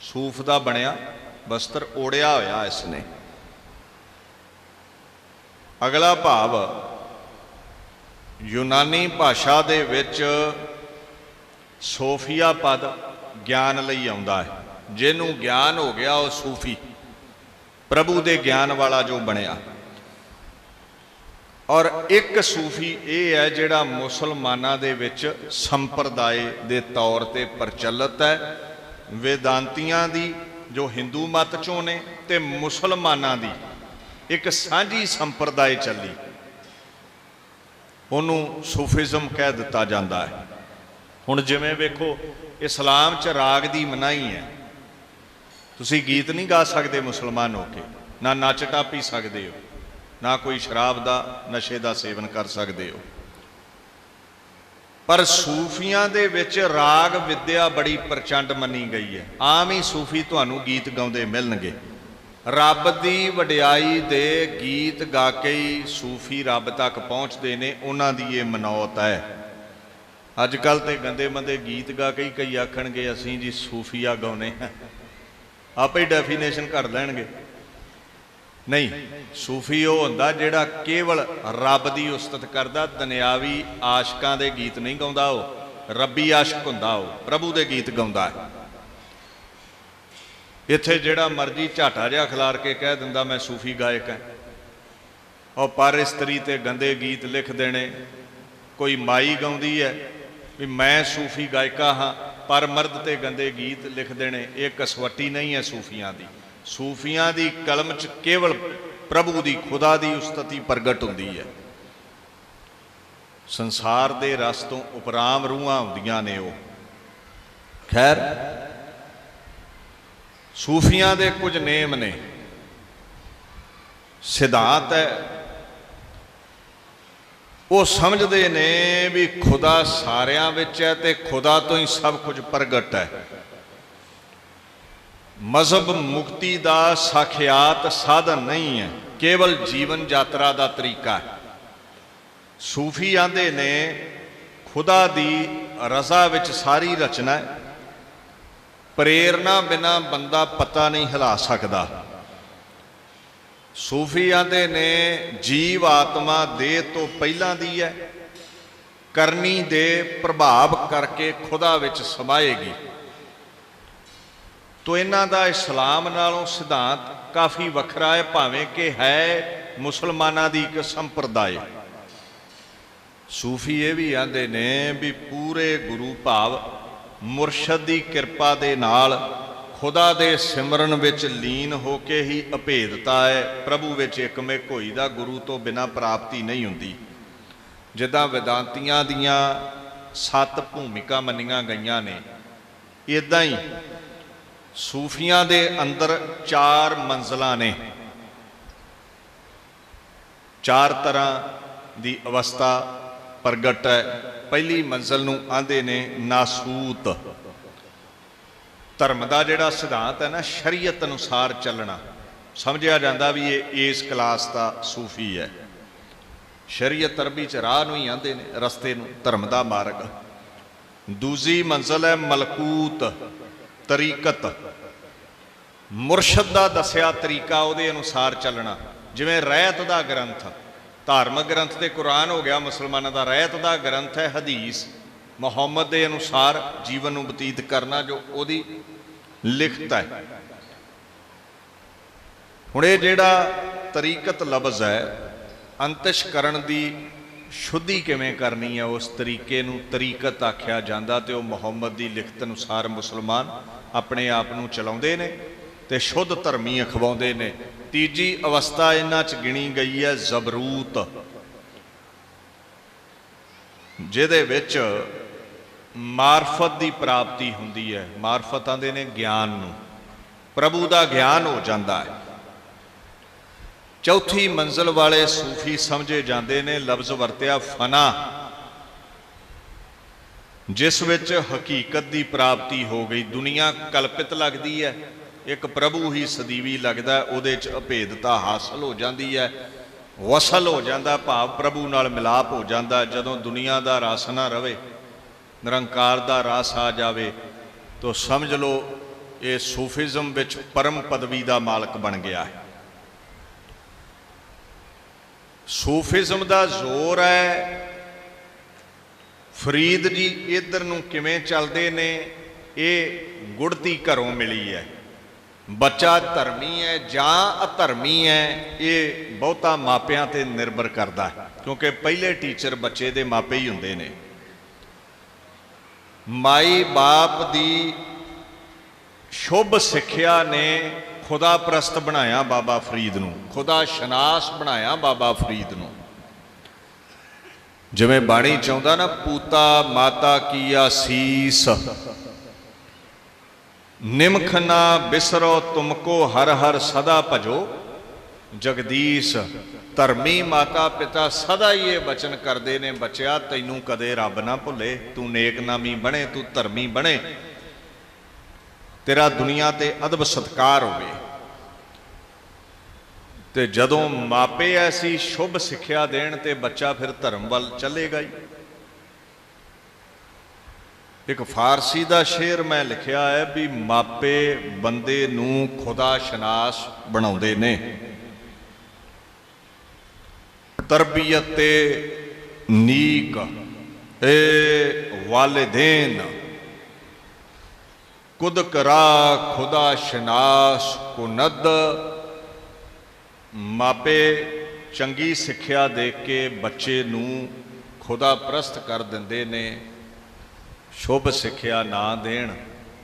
ਸੂਫ ਦਾ ਬਣਿਆ ਵਸਤਰ ਓੜਿਆ ਹੋਇਆ ਇਸ ਨੇ ਅਗਲਾ ਭਾਵ, ਯੂਨਾਨੀ ਭਾਸ਼ਾ ਦੇ ਵਿੱਚ ਸੋਫੀਆ ਪਦ ਗਿਆਨ ਲਈ ਆਉਂਦਾ ਹੈ। ਜਿਹਨੂੰ ਗਿਆਨ ਹੋ ਗਿਆ ਉਹ ਸੂਫੀ, ਪ੍ਰਭੂ ਦੇ ਗਿਆਨ ਵਾਲਾ ਜੋ ਬਣਿਆ। ਔਰ ਇੱਕ ਸੂਫੀ ਇਹ ਹੈ ਜਿਹੜਾ ਮੁਸਲਮਾਨਾਂ ਦੇ ਵਿੱਚ ਸੰਪਰਦਾਇ ਦੇ ਤੌਰ ਤੇ ਪ੍ਰਚਲਿਤ ਹੈ। ਵੇਦਾਂਤੀਆਂ ਦੀ, ਜੋ ਹਿੰਦੂ ਮਤ ਚੋਂ ਨੇ ਤੇ ਮੁਸਲਮਾਨਾਂ ਦੀ, ਇੱਕ ਸਾਂਝੀ ਸੰਪਰਦਾਇ ਚੱਲੀ। ਉਹਨੂੰ ਸੂਫੀਜ਼ਮ ਕਹਿ ਦਿੱਤਾ ਜਾਂਦਾ ਹੈ। ਹੁਣ ਜਿਵੇਂ ਵੇਖੋ, ਇਸਲਾਮ 'ਚ ਰਾਗ ਦੀ ਮਨਾਹੀ ਹੈ। ਤੁਸੀਂ ਗੀਤ ਨਹੀਂ ਗਾ ਸਕਦੇ ਮੁਸਲਮਾਨ ਹੋ ਕੇ, ਨਾ ਨੱਚ ਟਾਪੀ ਸਕਦੇ ਹੋ, ਨਾ ਕੋਈ ਸ਼ਰਾਬ ਦਾ ਨਸ਼ੇ ਦਾ ਸੇਵਨ ਕਰ ਸਕਦੇ ਹੋ। ਪਰ ਸੂਫੀਆਂ ਦੇ ਵਿੱਚ ਰਾਗ ਵਿਦਿਆ ਬੜੀ ਪ੍ਰਚੰਡ ਮੰਨੀ ਗਈ ਹੈ। ਆਮ ਹੀ ਸੂਫੀ ਤੁਹਾਨੂੰ ਗੀਤ ਗਾਉਂਦੇ ਮਿਲਣਗੇ। ਰੱਬ ਦੀ ਵਡਿਆਈ ਦੇ ਗੀਤ ਗਾ ਕੇ ਹੀ ਸੂਫੀ ਰੱਬ ਤੱਕ ਪਹੁੰਚਦੇ ਨੇ, ਉਹਨਾਂ ਦੀ ਇਹ ਮਨੌਤ ਹੈ। ਅੱਜ ਕੱਲ ਤੇ ਗੰਦੇ ਮੰਦੇ ਗੀਤ ਗਾ ਕੇ ਹੀ ਕਈ ਆਖਣਗੇ, ਅਸੀਂ ਜੀ ਸੂਫੀਆ ਗਾਉਨੇ ਹਾਂ। ਆਪੇ ਡੈਫੀਨੇਸ਼ਨ ਕਰ ਲੈਣਗੇ। ਨਹੀਂ ਸੂਫੀ ਉਹ ਹੁੰਦਾ ਜਿਹੜਾ ਕੇਵਲ ਰੱਬ ਦੀ ਉਸਤਤ ਕਰਦਾ, ਦੁਨਿਆਵੀ ਆਸ਼ਕਾਂ ਦੇ ਗੀਤ ਨਹੀਂ ਗਾਉਂਦਾ ਉਹ, ਰੱਬੀ ਆਸ਼ਕ ਹੁੰਦਾ ਉਹ, ਪ੍ਰਭੂ ਦੇ ਗੀਤ ਗਾਉਂਦਾ ਹੈ। ਇੱਥੇ ਜਿਹੜਾ ਮਰਜ਼ੀ ਝਾਟਾ ਜਿਹਾ ਖਿਲਾਰ ਕੇ ਕਹਿ ਦਿੰਦਾ, ਮੈਂ ਸੂਫੀ ਗਾਇਕ ਹਾਂ। ਉਹ ਪਰ ਇਸਤਰੀ ਤੇ ਗੰਦੇ ਗੀਤ ਲਿਖ ਦੇਣੇ, ਕੋਈ ਮਾਈ ਗਾਉਂਦੀ ਹੈ, ਵੀ ਮੈਂ ਸੂਫੀ ਗਾਇਕਾ ਹਾਂ, ਪਰ ਮਰਦ ਤੇ ਗੰਦੇ ਗੀਤ ਲਿਖ ਦੇਣੇ, ਇਹ ਕਸਵੱਟੀ ਨਹੀਂ ਹੈ ਸੂਫੀਆਂ ਦੀ। ਸੂਫੀਆਂ ਦੀ ਕਲਮ 'ਚ ਕੇਵਲ ਪ੍ਰਭੂ ਦੀ, ਖੁਦਾ ਦੀ ਉਸਤਤੀ ਪ੍ਰਗਟ ਹੁੰਦੀ ਹੈ। ਸੰਸਾਰ ਦੇ ਰਸ ਤੋਂ ਉਪਰਾਮ ਰੂਹਾਂ ਹੁੰਦੀਆਂ ਨੇ ਉਹ। ਖੈਰ, ਸੂਫੀਆਂ ਦੇ ਕੁਝ ਨੇਮ ਨੇ। ਸਿਧਾਂਤ ਹੈ, ਉਹ ਸਮਝਦੇ ਨੇ ਵੀ ਖੁਦਾ ਸਾਰਿਆਂ ਵਿੱਚ ਹੈ ਤੇ ਖੁਦਾ ਤੋਂ ਹੀ ਸਭ ਕੁਝ ਪ੍ਰਗਟ ਹੈ। ਮਜ਼ਹਬ ਮੁਕਤੀ ਦਾ ਸਾਖਿਆਤ ਸਾਧਨ ਨਹੀਂ ਹੈ, ਕੇਵਲ ਜੀਵਨ ਯਾਤਰਾ ਦਾ ਤਰੀਕਾ ਹੈ। ਸੂਫੀ ਆਂਦੇ ਨੇ, ਖੁਦਾ ਦੀ ਰਜ਼ਾ ਵਿੱਚ ਸਾਰੀ ਰਚਨਾ ਹੈ। ਪ੍ਰੇਰਣਾ ਬਿਨਾ ਬੰਦਾ ਪਤਾ ਨਹੀਂ ਹਿਲਾ ਸਕਦਾ। ਸੂਫੀ ਆਂਦੇ ਨੇ, ਜੀਵ ਆਤਮਾ ਦੇਹ ਤੋਂ ਪਹਿਲਾਂ ਦੀ ਹੈ, ਕਰਨੀ ਦੇ ਪ੍ਰਭਾਵ ਕਰਕੇ ਖੁਦਾ ਵਿੱਚ ਸਮਾਏਗੀ। ਤੋ ਇਹਨਾਂ ਦਾ ਇਸਲਾਮ ਨਾਲੋਂ ਸਿਧਾਂਤ ਕਾਫੀ ਵੱਖਰਾ ਹੈ, ਭਾਵੇਂ ਕਿ ਹੈ ਮੁਸਲਮਾਨਾਂ ਦੀ ਇੱਕ ਸੰਪਰਦਾਇ ਸੂਫੀ ਇਹ ਵੀ ਆਂਦੇ ਨੇ ਵੀ ਪੂਰੇ ਗੁਰੂ ਭਾਵ ਮੁਰਸ਼ਦ ਦੀ ਕਿਰਪਾ ਦੇ ਨਾਲ ਖੁਦਾ ਦੇ ਸਿਮਰਨ ਵਿੱਚ ਲੀਨ ਹੋ ਕੇ ਹੀ ਅਭੇਦਤਾ ਹੈ, ਪ੍ਰਭੂ ਵਿੱਚ ਇਕਮਿਕ ਹੋਈ ਦਾ ਗੁਰੂ ਤੋਂ ਬਿਨਾ ਪ੍ਰਾਪਤੀ ਨਹੀਂ ਹੁੰਦੀ। ਜਿੱਦਾਂ ਵਿਦਾਂਤੀਆਂ ਦੀਆਂ ਸੱਤ ਭੂਮਿਕਾ ਮੰਨੀਆਂ ਗਈਆਂ ਨੇ ਇਦਾਂ ਹੀ ਸੂਫੀਆਂ ਦੇ ਅੰਦਰ ਚਾਰ ਮੰਜ਼ਲਾਂ ਨੇ। ਚਾਰ ਤਰ੍ਹਾਂ ਦੀ ਅਵਸਥਾ ਪ੍ਰਗਟ ਹੈ। ਪਹਿਲੀ ਮੰਜ਼ਲ ਨੂੰ ਆਂਦੇ ਨੇ ਨਾਸੂਤ। ਧਰਮ ਦਾ ਜਿਹੜਾ ਸਿਧਾਂਤ ਹੈ ਨਾ, ਸ਼ਰੀਅਤ ਅਨੁਸਾਰ ਚੱਲਣਾ। ਸਮਝਿਆ ਜਾਂਦਾ ਵੀ ਇਹ ਇਸ ਕਲਾਸ ਦਾ ਸੂਫੀ ਹੈ। ਸ਼ਰੀਅਤ ਅਰਬੀ ਚ ਰਾਹ ਨੂੰ ਹੀ ਆਂਦੇ ਨੇ, ਰਸਤੇ ਨੂੰ, ਧਰਮ ਦਾ ਮਾਰਗ। ਦੂਜੀ ਮੰਜ਼ਲ ਹੈ ਮਲਕੂਤ, ਤਰੀਕਤ। ਮੁਰਸ਼ਦ ਦਾ ਦੱਸਿਆ ਤਰੀਕਾ ਉਹਦੇ ਅਨੁਸਾਰ ਚੱਲਣਾ। ਜਿਵੇਂ ਰਹਿਤ ਦਾ ਗ੍ਰੰਥ, ਧਾਰਮਿਕ ਗ੍ਰੰਥ ਤੇ ਕੁਰਾਨ ਹੋ ਗਿਆ, ਮੁਸਲਮਾਨਾਂ ਦਾ ਰਹਿਤ ਦਾ ਗ੍ਰੰਥ ਹੈ ਹਦੀਸ। ਮੁਹੰਮਦ ਦੇ ਅਨੁਸਾਰ ਜੀਵਨ ਨੂੰ ਬਤੀਤ ਕਰਨਾ ਜੋ ਉਹਦੀ ਲਿਖਤ ਹੈ। ਹੁਣ ਇਹ ਜਿਹੜਾ ਤਰੀਕਤ ਲਫ਼ਜ਼ ਹੈ ਅੰਤਿਸ਼ ਕਰਨ ਦੀ ਸ਼ੁੱਧੀ ਕਿਵੇਂ ਕਰਨੀ ਹੈ, ਉਸ ਤਰੀਕੇ ਨੂੰ ਤਰੀਕਤ ਆਖਿਆ ਜਾਂਦਾ ਤੇ ਉਹ ਮੁਹੰਮਦ ਦੀ ਲਿਖਤ ਅਨੁਸਾਰ ਮੁਸਲਮਾਨ ਆਪਣੇ ਆਪ ਨੂੰ ਚਲਾਉਂਦੇ ਨੇ। ਤੇ ਸ਼ੁੱਧ ਧਰਮੀ ਅਖਵਾਉਂਦੇ ਨੇ। ਤੀਜੀ ਅਵਸਥਾ ਇਹਨਾਂ 'ਚ ਗਿਣੀ ਗਈ ਹੈ ਜ਼ਬਰੂਤ। ਜਿਹਦੇ ਵਿੱਚ ਮਾਰਫਤ ਦੀ ਪ੍ਰਾਪਤੀ ਹੁੰਦੀ ਹੈ। ਮਾਰਫਤ ਆਂਦੇ ਨੇ ਗਿਆਨ ਨੂੰ। ਪ੍ਰਭੂ ਦਾ ਗਿਆਨ ਹੋ ਜਾਂਦਾ ਹੈ। ਚੌਥੀ ਮੰਜ਼ਲ ਵਾਲੇ ਸੂਫੀ ਸਮਝੇ ਜਾਂਦੇ ਨੇ, ਲਫ਼ਜ਼ ਵਰਤਿਆ ਫਨਾ। ਜਿਸ ਵਿੱਚ ਹਕੀਕਤ ਦੀ ਪ੍ਰਾਪਤੀ ਹੋ ਗਈ। ਦੁਨੀਆ ਕਲਪਿਤ ਲੱਗਦੀ ਹੈ। ਇੱਕ ਪ੍ਰਭੂ ਹੀ ਸਦੀਵੀ ਲੱਗਦਾ, ਉਹਦੇ ਚ ਅਭੇਦਤਾ ਹਾਸਲ ਹੋ ਜਾਂਦੀ ਹੈ। ਵਸਲ ਹੋ ਜਾਂਦਾ, ਭਾਵ ਪ੍ਰਭੂ ਨਾਲ ਮਿਲਾਪ ਹੋ ਜਾਂਦਾ, ਜਦੋਂ ਦੁਨੀਆ ਦਾ ਰਸ ਨਾ ਰਵੇ, ਨਿਰੰਕਾਰ ਦਾ ਰਸ ਆ ਜਾਵੇ, ਤਾਂ ਸਮਝ ਲਓ, ਇਹ ਸੂਫੀਜ਼ਮ ਵਿੱਚ ਪਰਮ ਪਦਵੀ ਦਾ ਮਾਲਕ ਬਣ ਗਿਆ ਹੈ। ਸੂਫੀਜ਼ਮ ਦਾ ਜ਼ੋਰ ਹੈ। ਫਰੀਦ ਜੀ, ਇਧਰ ਨੂੰ ਕਿਵੇਂ ਚੱਲਦੇ ਨੇ? ਇਹ ਗੁੜਤੀ ਘਰੋਂ ਮਿਲੀ ਹੈ। ਬੱਚਾ ਧਰਮੀ ਹੈ, ਜਾਂ ਅਧਰਮੀ ਹੈ, ਇਹ ਬਹੁਤਾ ਮਾਪਿਆਂ ਤੇ ਨਿਰਭਰ ਕਰਦਾ ਹੈ, ਕਿਉਂਕਿ ਪਹਿਲੇ ਟੀਚਰ ਬੱਚੇ ਦੇ ਮਾਪੇ ਹੀ ਹੁੰਦੇ ਨੇ। ਮਾਈ ਬਾਪ ਦੀ ਸ਼ੁਭ ਸਿੱਖਿਆ ਨੇ ਖੁਦਾ ਪ੍ਰਸਤ ਬਣਾਇਆ ਬਾਬਾ ਫਰੀਦ ਨੂੰ, ਖੁਦਾ ਸ਼ਨਾਸ ਬਣਾਇਆ ਬਾਬਾ ਫਰੀਦ ਨੂੰ। ਜਿਵੇਂ ਬਾਣੀ ਚਾਹੁੰਦਾ ਨਾ, ਪੂਤਾ, ਮਾਤਾ ਕੀ ਆਸੀਸ ਨਿਮਖ ਨਾ ਬਿਸਰੋ ਤੁਮਕੋ ਹਰ ਹਰ ਸਦਾ ਭਜੋ। ਜਗਦੀਸ਼, ਧਰਮੀ ਮਾਤਾ ਪਿਤਾ ਸਦਾ ਹੀ ਇਹ ਬਚਨ ਕਰਦੇ ਨੇ, ਬੱਚਿਆ ਤੈਨੂੰ ਕਦੇ ਰੱਬ ਨਾ ਭੁੱਲੇ। ਤੂੰ ਨੇਕ ਨਾਮੀ ਬਣੇ, ਤੂੰ ਧਰਮੀ ਬਣੇ। ਤੇਰਾ ਦੁਨੀਆ ਤੇ ਅਦਬ ਸਤਕਾਰ ਹੋਵੇ। ਤੇ ਜਦੋਂ ਮਾਪੇ ਐਸੀ ਸ਼ੁਭ ਸਿੱਖਿਆ ਦੇਣ ਤੇ ਬੱਚਾ ਫਿਰ ਧਰਮ ਵੱਲ ਚੱਲੇਗਾ ਹੀ ਇੱਕ ਫਾਰਸੀ ਦਾ ਸ਼ੇਰ ਮੈਂ ਲਿਖਿਆ ਹੈ ਵੀ ਮਾਪੇ ਬੰਦੇ ਨੂੰ ਖੁਦਾ ਸ਼ਨਾਸ ਬਣਾਉਂਦੇ ਨੇ। ਤਰਬੀਅਤ ਤੇ ਨੀਕ, ਏ ਵਾਲਿਦੈਨ ਕੁਦ ਕਰਾ ਖੁਦਾ ਸ਼ਨਾਸ ਕੁਨਦ। ਮਾਪੇ ਚੰਗੀ ਸਿੱਖਿਆ ਦੇ ਕੇ ਬੱਚੇ ਨੂੰ ਖੁਦਾ ਪ੍ਰਸਤ ਕਰ ਦਿੰਦੇ ਨੇ। ਸ਼ੁਭ ਸਿੱਖਿਆ ਨਾ ਦੇਣ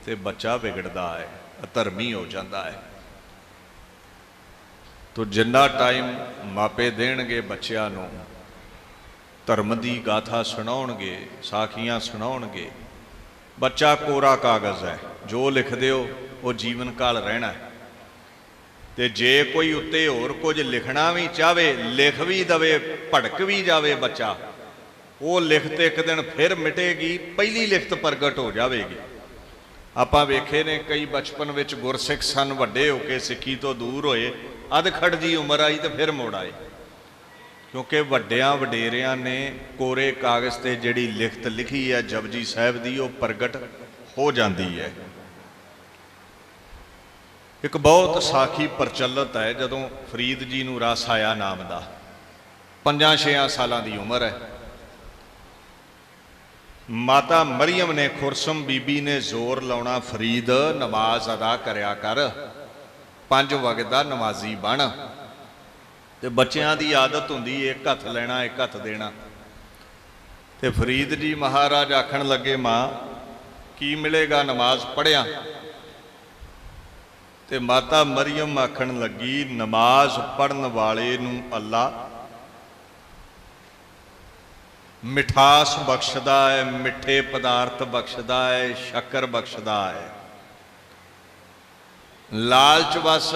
ਤੇ ਬੱਚਾ ਵਿਗੜਦਾ ਹੈ, ਅਧਰਮੀ ਹੋ ਜਾਂਦਾ ਹੈ। ਤੋ ਜਿੰਨਾ ਟਾਈਮ ਮਾਪੇ ਦੇਣਗੇ ਬੱਚਿਆਂ ਨੂੰ, ਧਰਮ ਦੀ ਗਾਥਾ ਸੁਣਾਉਣਗੇ, ਸਾਖੀਆਂ ਸੁਣਾਉਣਗੇ, ਬੱਚਾ ਕੋਰਾ ਕਾਗਜ਼ ਹੈ, ਜੋ ਲਿਖਦੇ ਹੋ ਉਹ ਜੀਵਨ ਕਾਲ ਰਹਿਣਾ ਹੈ। ਤੇ ਜੇ ਕੋਈ ਉੱਤੇ ਹੋਰ ਕੁਝ ਲਿਖਣਾ ਵੀ ਚਾਵੇ ਲਿਖ ਵੀ ਦਵੇ, ਭੜਕ ਵੀ ਜਾਵੇ ਬੱਚਾ ਉਹ ਲਿਖਤ ਇੱਕ ਦਿਨ ਫਿਰ ਮਿਟੇਗੀ, ਪਹਿਲੀ ਲਿਖਤ ਪ੍ਰਗਟ ਹੋ ਜਾਵੇਗੀ। ਆਪਾਂ ਵੇਖੇ ਨੇ ਕਈ ਬਚਪਨ ਵਿੱਚ ਗੁਰਸਿੱਖ ਸਨ, ਵੱਡੇ ਹੋ ਕੇ ਸਿੱਖੀ ਤੋਂ ਦੂਰ ਹੋਏ, ਅਧਖੜ ਜੀ ਉਮਰ ਆਈ ਤੇ ਫਿਰ ਮੋੜ ਆਏ। ਕਿਉਂਕਿ ਵੱਡਿਆਂ ਵਡੇਰਿਆਂ ਨੇ ਕੋਰੇ ਕਾਗਜ਼ ਤੇ ਜਿਹੜੀ ਲਿਖਤ ਲਿਖੀ ਹੈ, ਜਪਜੀ ਸਾਹਿਬ ਦੀ, ਉਹ ਪ੍ਰਗਟ ਹੋ ਜਾਂਦੀ ਹੈ। ਇੱਕ ਬਹੁਤ ਸਾਖੀ ਪ੍ਰਚਲਿਤ ਹੈ, ਜਦੋਂ ਫਰੀਦ ਜੀ ਨੂੰ ਰਸ ਆਇਆ ਨਾਮ ਦਾ। ਪੰਜਾਂ ਛੇਆਂ ਸਾਲਾਂ ਦੀ ਉਮਰ ਹੈ। ਮਾਤਾ ਮਰੀਮ ਨੇ ਖੁਰਸਮ ਬੀਬੀ ਨੇ ਜ਼ੋਰ ਲਾਉਣਾ ਫਰੀਦ, ਨਮਾਜ਼ ਅਦਾ ਕਰਿਆ ਕਰ। ਪੰਜ ਵਕਤ ਦਾ ਨਮਾਜ਼ੀ ਬਣ। ਤੇ ਬੱਚਿਆਂ ਦੀ ਆਦਤ ਹੁੰਦੀ, ਇੱਕ ਹੱਥ ਲੈਣਾ, ਇੱਕ ਹੱਥ ਦੇਣਾ। ਤੇ ਫਰੀਦ ਜੀ ਮਹਾਰਾਜ ਆਖਣ ਲੱਗੇ, ਮਾਂ, ਕੀ ਮਿਲੇਗਾ ਨਮਾਜ਼ ਪੜਿਆ ਤੇ ਮਾਤਾ ਮਰੀਮ ਆਖਣ ਲੱਗੀ, ਨਮਾਜ਼ ਪੜਨ ਵਾਲੇ ਨੂੰ ਅੱਲਾ ਮਿਠਾਸ ਬਖਸ਼ਦਾ ਹੈ ਮਿੱਠੇ ਪਦਾਰਥ ਬਖਸ਼ਦਾ ਹੈ ਸ਼ੱਕਰ ਬਖਸ਼ਦਾ ਹੈ ਲਾਲਚ ਵਸ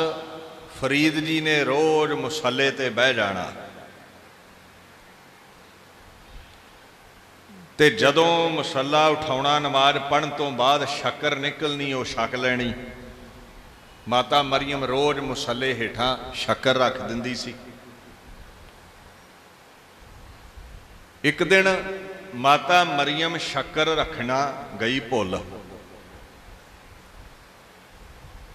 ਫਰੀਦ ਜੀ ਨੇ ਰੋਜ਼ ਮਸੱਲੇ ਤੇ ਬਹਿ ਜਾਣਾ। ਤੇ ਜਦੋਂ ਮੁਸੱਲਾ ਉਠਾਉਣਾ ਨਮਾਜ਼ ਪੜਨ ਤੋਂ ਬਾਅਦ ਸ਼ੱਕਰ ਨਿਕਲਣੀ, ਉਹ ਛਕ ਲੈਣੀ। ਮਾਤਾ ਮਰੀਮ ਰੋਜ਼ ਮਸੱਲੇ ਹੇਠਾਂ ਸ਼ੱਕਰ ਰੱਖ ਦਿੰਦੀ ਸੀ। ਇੱਕ ਦਿਨ ਮਾਤਾ ਮਰੀਮ ਸ਼ੱਕਰ ਰੱਖਣਾ ਗਈ ਭੁੱਲ।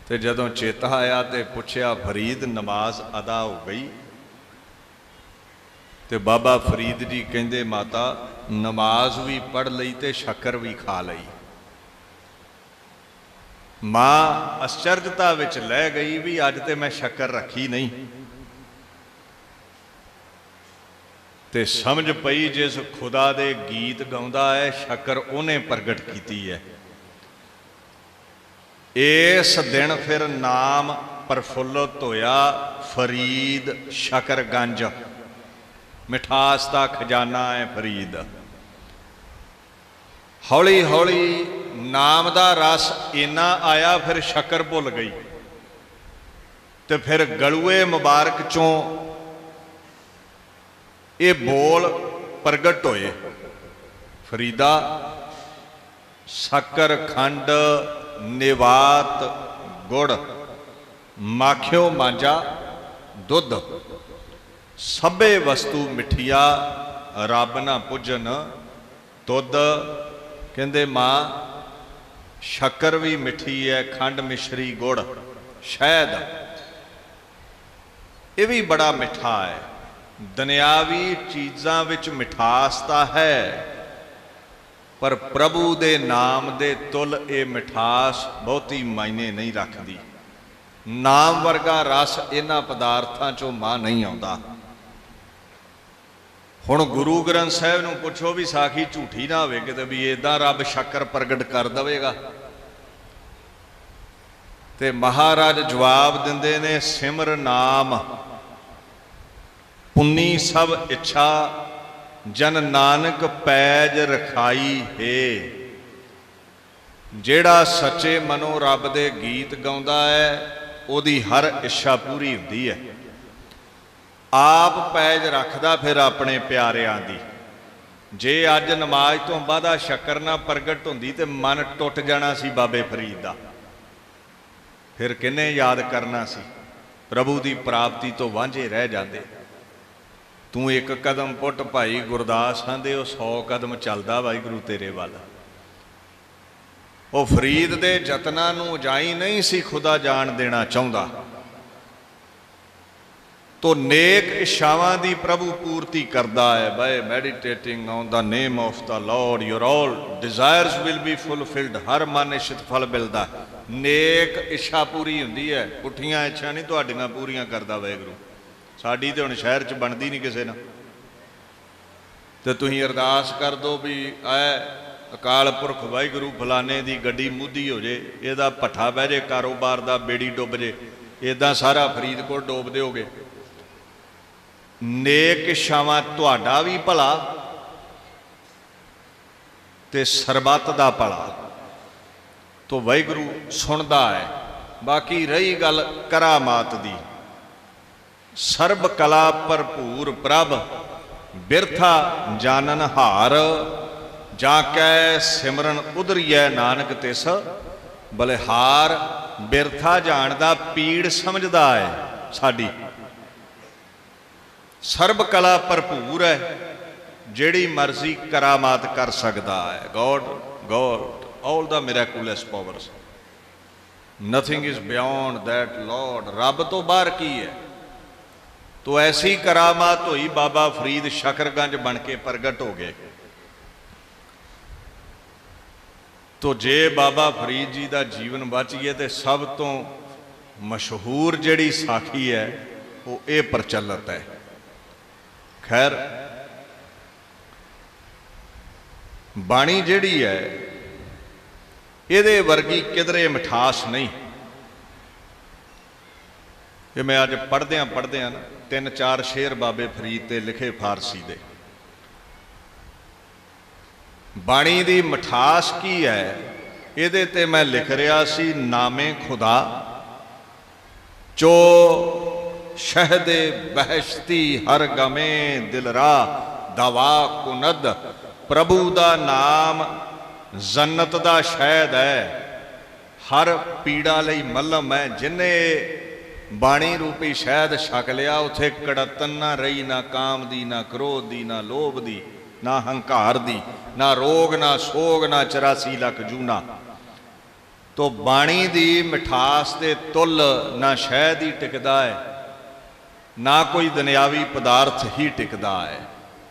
ਤੇ ਜਦੋਂ ਚੇਤਾ ਆਇਆ ਤੇ ਪੁੱਛਿਆ, ਫਰੀਦ, ਨਮਾਜ਼ ਅਦਾ ਹੋ ਗਈ? ਤੇ ਬਾਬਾ ਫਰੀਦ ਜੀ ਕਹਿੰਦੇ, ਮਾਤਾ, ਨਮਾਜ਼ ਵੀ ਪੜ ਲਈ ਤੇ ਸ਼ੱਕਰ ਵੀ ਖਾ ਲਈ। ਮਾਂ ਅਚਰਜਤਾ ਵਿੱਚ ਲੈ ਗਈ ਵੀ ਅੱਜ ਤੇ ਮੈਂ ਸ਼ੱਕਰ ਰੱਖੀ ਨਹੀਂ। ਤੇ ਸਮਝ ਪਈ ਜਿਸ ਖੁਦਾ ਦੇ ਗੀਤ ਗਾਉਂਦਾ ਹੈ, ਸ਼ੱਕਰ ਉਹਨੇ ਪ੍ਰਗਟ ਕੀਤੀ ਹੈ। ਇਸ ਦਿਨ ਫਿਰ ਨਾਮ ਪ੍ਰਫੁੱਲਤ ਹੋਇਆ, ਫਰੀਦ ਸ਼ਕਰਗੰਜ। ਮਿਠਾਸ ਦਾ ਖਜ਼ਾਨਾ ਹੈ ਫਰੀਦ। ਹੌਲੀ ਹੌਲੀ ਨਾਮ ਦਾ ਰਸ ਇੰਨਾ ਆਇਆ, ਫਿਰ ਸ਼ੱਕਰ ਭੁੱਲ ਗਈ। ਤੇ ਫਿਰ ਗਲੂਏ ਮੁਬਾਰਕ ਚੋਂ ਇਹ ਬੋਲ ਪ੍ਰਗਟ ਹੋਏ। ਫਰੀਦਾ ਸ਼ੱਕਰ ਖੰਡ ਨਿਵਾਤ ਗੁੜ, ਮਾਖਿਓ ਮਾਂਜਾ, ਦੁੱਧ। ਸਭੇ ਵਸਤੂ ਮਿੱਠੀਆ, ਰੱਬ ਨਾ ਪੁੱਜਨ ਦੁੱਧ ਕਹਿੰਦੇ ਮਾਂ, ਸ਼ੱਕਰ ਵੀ ਮਿੱਠੀ ਹੈ ਖੰਡ ਮਿਸ਼ਰੀ ਗੁੜ, ਸ਼ਹਿਦ। ਇਹ ਵੀ ਬੜਾ ਮਿੱਠਾ ਹੈ ਦੁਨਿਆਵੀ ਚੀਜ਼ਾਂ ਵਿੱਚ ਮਿਠਾਸ ਤਾਂ ਹੈ, ਪਰ ਪ੍ਰਭੂ ਦੇ ਨਾਮ ਦੇ ਤੁਲ ਇਹ ਮਿਠਾਸ ਬਹੁਤੀ ਮਾਇਨੇ ਨਹੀਂ ਰੱਖਦੀ। ਨਾਮ ਵਰਗਾ ਰਸ ਇਹਨਾਂ ਪਦਾਰਥਾਂ ਚੋਂ ਮਾਂ ਨਹੀਂ ਆਉਂਦਾ। ਹੁਣ ਗੁਰੂ ਗ੍ਰੰਥ ਸਾਹਿਬ ਨੂੰ ਪੁੱਛੋ ਵੀ ਸਾਖੀ ਝੂਠੀ ਨਾ ਹੋਵੇ, ਕਿਤੇ ਵੀ ਇਦਾਂ ਰੱਬ ਸ਼ੱਕਰ ਪ੍ਰਗਟ ਕਰ ਦਵੇਗਾ। ਤੇ ਮਹਾਰਾਜ ਜਵਾਬ ਦਿੰਦੇ ਨੇ, ਸਿਮਰ ਨਾਮ ਪੁੰਨੀ ਸਭ ਇੱਛਾ, ਜਨ ਨਾਨਕ ਪੈਜ ਰਖਾਈ ਹੈ। ਜਿਹੜਾ ਸੱਚੇ ਮਨੋ ਰੱਬ ਦੇ ਗੀਤ ਗਾਉਂਦਾ ਹੈ, ਉਹਦੀ ਹਰ ਇੱਛਾ ਪੂਰੀ ਹੁੰਦੀ ਹੈ। ਆਪ ਪੈਜ ਰੱਖਦਾ ਫਿਰ ਆਪਣੇ ਪਿਆਰਿਆਂ ਦੀ। ਜੇ ਅੱਜ ਨਮਾਜ਼ ਤੋਂ ਬਾਅਦਾ ਸ਼ੱਕਰ ਨਾ ਪ੍ਰਗਟ ਹੁੰਦੀ ਤੇ ਮਨ ਟੁੱਟ ਜਾਣਾ ਸੀ ਬਾਬੇ ਫਰੀਦ ਦਾ। ਫਿਰ ਕਿੰਨੇ ਯਾਦ ਕਰਨਾ ਸੀ? ਪ੍ਰਭੂ ਦੀ ਪ੍ਰਾਪਤੀ ਤੋਂ ਵਾਂਝੇ ਰਹਿ ਜਾਂਦੇ। ਤੂੰ ਇੱਕ ਕਦਮ ਪੁੱਟ ਭਾਈ ਗੁਰਦਾਸ ਆਂਦੇ ਉਹ 100 ਕਦਮ ਚੱਲਦਾ ਵਾਹਿਗੁਰੂ ਤੇਰੇ ਵੱਲ। ਉਹ ਫਰੀਦ ਦੇ ਯਤਨਾਂ ਨੂੰ ਉਜਾਈ ਨਹੀਂ ਸੀ ਖੁਦਾ ਜਾਣ ਦੇਣਾ ਚਾਹੁੰਦਾ। ਤੋ ਨੇਕ ਇਸ਼ਾਵਾਂ ਦੀ ਪ੍ਰਭੂ ਪੂਰਤੀ ਕਰਦਾ ਹੈ by meditating on the name of the Lord, your all desires will be fulfilled, ਹਰ ਮਨ ਇਸ਼ਤ ਫਲ ਮਿਲਦਾ। ਨੇਕ ਇੱਛਾ ਪੂਰੀ ਹੁੰਦੀ ਹੈ, ਪੁੱਠੀਆਂ ਇੱਛਾ ਨਹੀਂ ਤੁਹਾਡੀਆਂ ਪੂਰੀਆਂ ਕਰਦਾ ਵਾਹਿਗੁਰੂ। ਸਾਡੀ ਤੇ ਹੁਣ ਸ਼ਹਿਰ 'ਚ ਬਣਦੀ ਨਹੀਂ ਕਿਸੇ ਨਾਲ। ਤੇ ਤੁਸੀਂ ਅਰਦਾਸ ਕਰ ਦਿਓ ਵੀ ਐ ਅਕਾਲ ਪੁਰਖ ਵਾਹਿਗੁਰੂ ਫਲਾਣੇ ਦੀ ਗੱਡੀ ਮੁੱਧੀ ਹੋ ਜੇ, ਇਹਦਾ ਪੱਠਾ ਬਹਿ ਜੇ, ਕਾਰੋਬਾਰ ਦਾ ਬੇੜੀ ਡੁੱਬ ਜੇ ਇਦਾਂ ਸਾਰਾ ਫਰੀਦਕੋਟ ਡੋਬ ਦਿਓਗੇ। ਨੇਕ ਇੱਛਾਵਾਂ ਤੁਹਾਡਾ ਵੀ ਭਲਾ ਤੇ ਸਰਬੱਤ ਦਾ ਭਲਾ ਤੋ ਵਾਹਿਗੁਰੂ ਸੁਣਦਾ ਹੈ। ਬਾਕੀ ਰਹੀ ਗੱਲ ਕਰਾਮਾਤ ਦੀ। ਸਰਬ ਕਲਾ ਭਰਪੂਰ ਪ੍ਰਭ, ਬਿਰਥਾ ਜਾਣਨ ਹਾਰ। ਜਾ ਕੈ ਸਿਮਰਨ ਉਧਰੀਐ ਨਾਨਕ ਤਿਸ, ਬਲਿਹਾਰ ਬਿਰਥਾ ਜਾਣਦਾ ਪੀੜ ਸਮਝਦਾ ਹੈ ਸਾਡੀ। ਸਰਬ ਕਲਾ ਭਰਪੂਰ ਹੈ ਜਿਹੜੀ ਮਰਜ਼ੀ ਕਰਾਮਾਤ ਕਰ ਸਕਦਾ ਹੈ God God, all the miraculous powers. Nothing is beyond that Lord ਰੱਬ ਤੋਂ ਬਾਹਰ ਕੀ ਹੈ ਤੋ ਐਸੀ ਕਰਾਮਾਤ ਹੋਈ ਬਾਬਾ ਫਰੀਦ ਸ਼ਕਰਗੰਜ ਬਣ ਕੇ ਪ੍ਰਗਟ ਹੋ ਗਏ। ਤੋ ਜੇ ਬਾਬਾ ਫਰੀਦ ਜੀ ਦਾ ਜੀਵਨ ਬਚ ਗਿਆ ਤੇ ਸਭ ਤੋਂ ਮਸ਼ਹੂਰ ਜਿਹੜੀ ਸਾਖੀ ਹੈ, ਉਹ ਇਹ ਪ੍ਰਚਲਿਤ ਹੈ। ਖੈਰ, ਬਾਣੀ ਜਿਹੜੀ ਹੈ, ਇਹਦੇ ਵਰਗੀ ਕਿਧਰੇ ਮਿਠਾਸ ਨਹੀਂ। ਇਹ ਮੈਂ ਅੱਜ ਪੜ੍ਹਦਿਆਂ ਪੜ੍ਹਦਿਆਂ ਨਾ, ਤਿੰਨ ਚਾਰ ਸ਼ੇਰ ਬਾਬੇ ਫਰੀਦ ਤੇ ਲਿਖੇ ਫਾਰਸੀ ਦੇ। ਬਾਣੀ ਦੀ ਮਠਾਸ ਕੀ ਹੈ? ਇਹਦੇ ਤੇ ਮੈਂ ਲਿਖ ਰਿਹਾ ਸੀ, ਨਾਮੇ ਖੁਦਾ, ਚੋ ਸ਼ਹਦੇ ਬਹਿਸ਼ਤੀ ਹਰ ਗਮੇ ਦਿਲਰਾ ਦਵਾ ਕੁਨਦ, ਪ੍ਰਭੂ ਦਾ ਨਾਮ ਜੰਨਤ ਦਾ ਸ਼ਹਿਦ ਹੈ। ਹਰ ਪੀੜਾ ਲਈ ਮੱਲਮ ਹੈ, ਜਿਨੇ ਬਾਣੀ ਰੂਪੀ ਸ਼ਹਿਦ ਛਕ ਲਿਆ, ਉਥੇ ਕੜਤਨ ਨਾ ਰਹੀ, ਨਾ ਕਾਮ ਦੀ, ਨਾ ਕ੍ਰੋਧ ਦੀ, ਨਾ ਲੋਭ ਦੀ, ਨਾ ਹੰਕਾਰ ਦੀ, ਨਾ ਰੋਗ, ਨਾ ਸੋਗ, ਨਾ 84 ਲੱਖ ਜੂਨਾ। ਤੋ ਬਾਣੀ ਦੀ ਮਿਠਾਸ ਦੇ ਤੁਲ ਨਾ ਸ਼ਹਿਦ ਹੀ ਟਿਕਦਾ ਹੈ, ਨਾ ਕੋਈ ਦੁਨਿਆਵੀ ਪਦਾਰਥ ਹੀ ਟਿਕਦਾ ਹੈ।